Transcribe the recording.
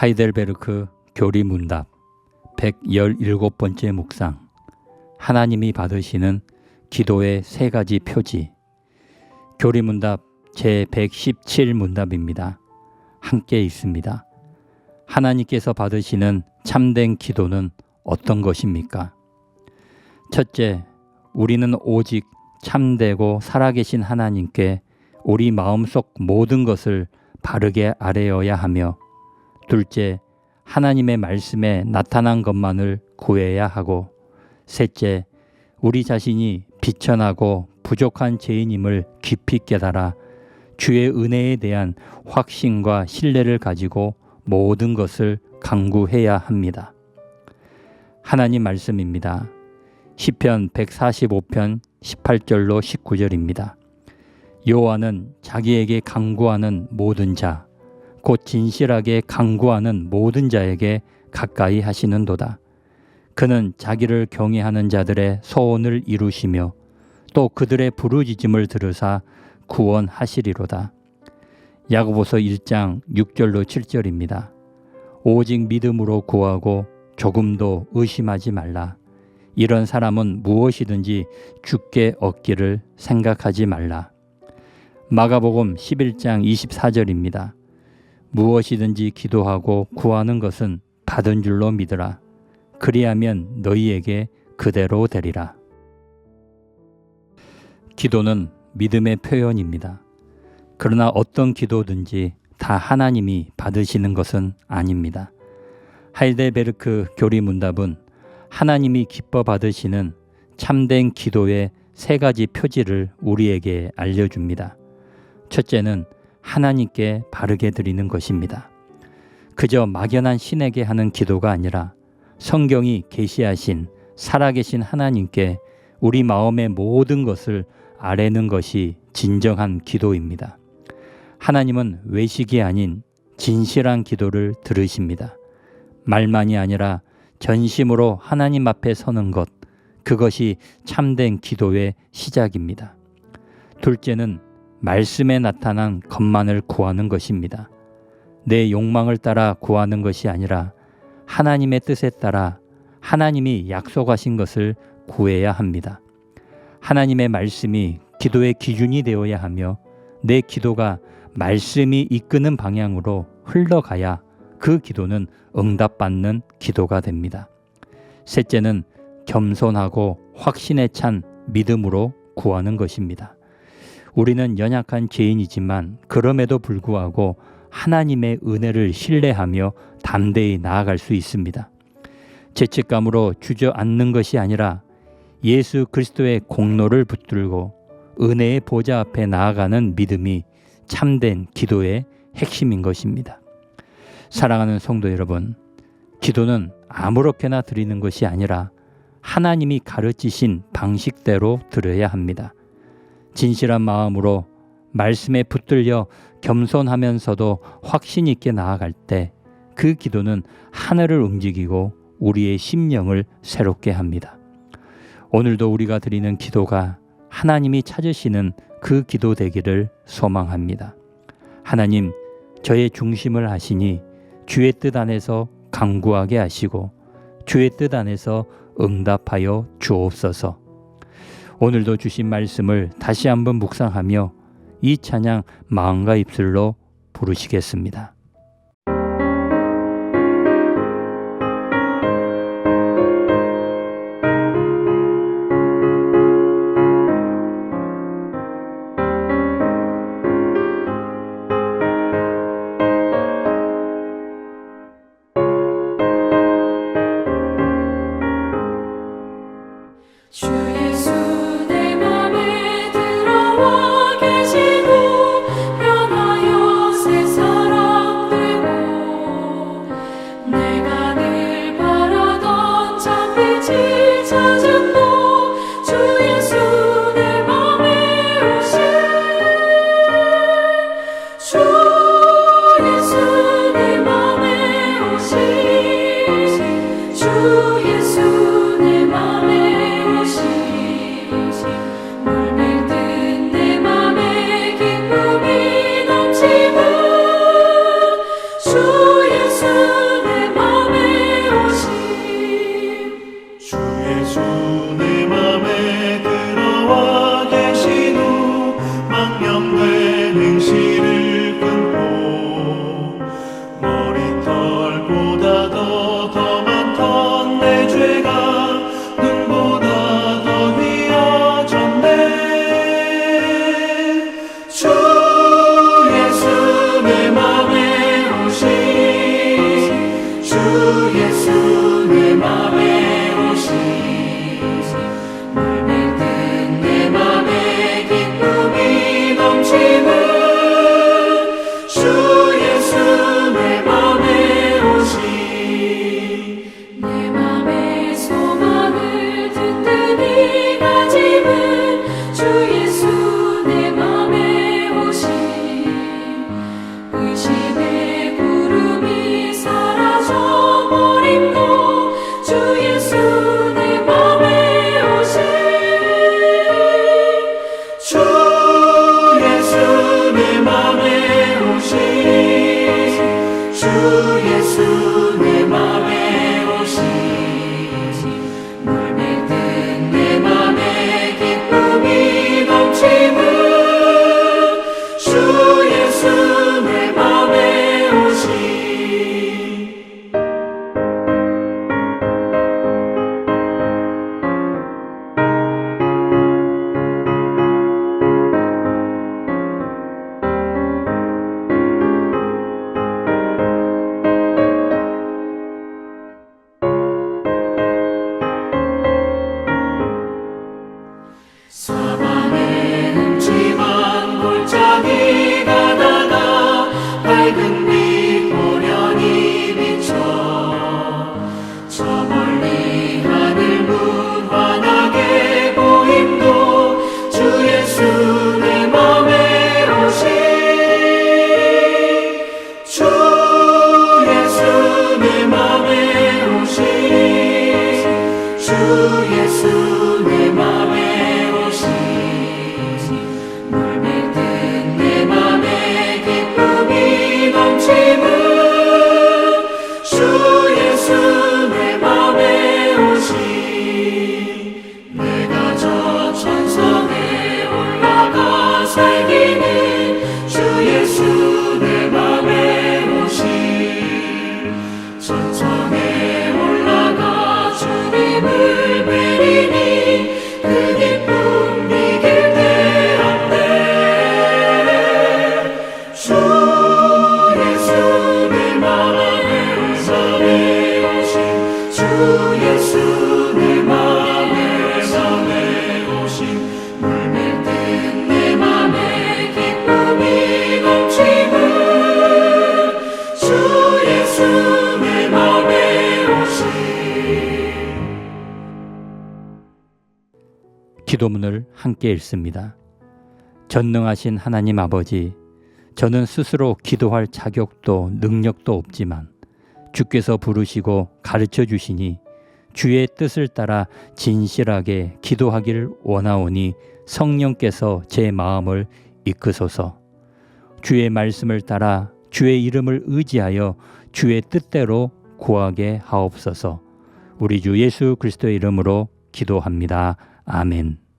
하이델베르크 교리 문답 117번째 묵상 하나님이 받으시는 기도의 세 가지 표지 교리 문답 제117 문답입니다. 함께 있습니다. 하나님께서 받으시는 참된 기도는 어떤 것입니까? 첫째, 우리는 오직 참되고 살아계신 하나님께 우리 마음속 모든 것을 바르게 아뢰어야 하며 둘째, 하나님의 말씀에 나타난 것만을 구해야 하고 셋째, 우리 자신이 비천하고 부족한 죄인임을 깊이 깨달아 주의 은혜에 대한 확신과 신뢰를 가지고 모든 것을 강구해야 합니다. 하나님 말씀입니다. 시편 145편 18절로 19절입니다. 여호와는 자기에게 강구하는 모든 자, 곧 진실하게 강구하는 모든 자에게 가까이 하시는도다. 그는 자기를 경외하는 자들의 소원을 이루시며 또 그들의 부르짖음을 들으사 구원하시리로다. 야고보서 1장 6절로 7절입니다. 오직 믿음으로 구하고 조금도 의심하지 말라. 이런 사람은 무엇이든지 죽게 얻기를 생각하지 말라. 마가복음 11장 24절입니다. 무엇이든지 기도하고 구하는 것은 받은 줄로 믿으라. 그리하면 너희에게 그대로 되리라. 기도는 믿음의 표현입니다. 그러나 어떤 기도든지 다 하나님이 받으시는 것은 아닙니다. 하이델베르크 교리 문답은 하나님이 기뻐 받으시는 참된 기도의 세 가지 표지를 우리에게 알려줍니다. 첫째는 하나님께 바르게 드리는 것입니다. 그저 막연한 신에게 하는 기도가 아니라 성경이 계시하신 살아계신 하나님께 우리 마음의 모든 것을 아뢰는 것이 진정한 기도입니다. 하나님은 외식이 아닌 진실한 기도를 들으십니다. 말만이 아니라 전심으로 하나님 앞에 서는 것, 그것이 참된 기도의 시작입니다. 둘째는 말씀에 나타난 것만을 구하는 것입니다. 내 욕망을 따라 구하는 것이 아니라 하나님의 뜻에 따라 하나님이 약속하신 것을 구해야 합니다. 하나님의 말씀이 기도의 기준이 되어야 하며 내 기도가 말씀이 이끄는 방향으로 흘러가야 그 기도는 응답받는 기도가 됩니다. 셋째는 겸손하고 확신에 찬 믿음으로 구하는 것입니다. 우리는 연약한 죄인이지만 그럼에도 불구하고 하나님의 은혜를 신뢰하며 담대히 나아갈 수 있습니다. 죄책감으로 주저앉는 것이 아니라 예수 그리스도의 공로를 붙들고 은혜의 보좌 앞에 나아가는 믿음이 참된 기도의 핵심인 것입니다. 사랑하는 성도 여러분, 기도는 아무렇게나 드리는 것이 아니라 하나님이 가르치신 방식대로 드려야 합니다. 진실한 마음으로 말씀에 붙들려 겸손하면서도 확신 있게 나아갈 때 그 기도는 하늘을 움직이고 우리의 심령을 새롭게 합니다. 오늘도 우리가 드리는 기도가 하나님이 찾으시는 그 기도 되기를 소망합니다. 하나님, 저의 중심을 하시니 주의 뜻 안에서 강구하게 하시고 주의 뜻 안에서 응답하여 주옵소서. 오늘도 주신 말씀을 다시 한번 묵상하며 이 찬양 마음과 입술로 부르시겠습니다. 기도문을 함께 읽습니다. 전능하신 하나님 아버지, 저는 스스로 기도할 자격도 능력도 없지만 주께서 부르시고 가르쳐 주시니 주의 뜻을 따라 진실하게 기도하기를 원하오니 성령께서 제 마음을 이끄소서. 주의 말씀을 따라 주의 이름을 의지하여 주의 뜻대로 구하게 하옵소서. 우리 주 예수 그리스도의 이름으로 기도합니다. 아멘.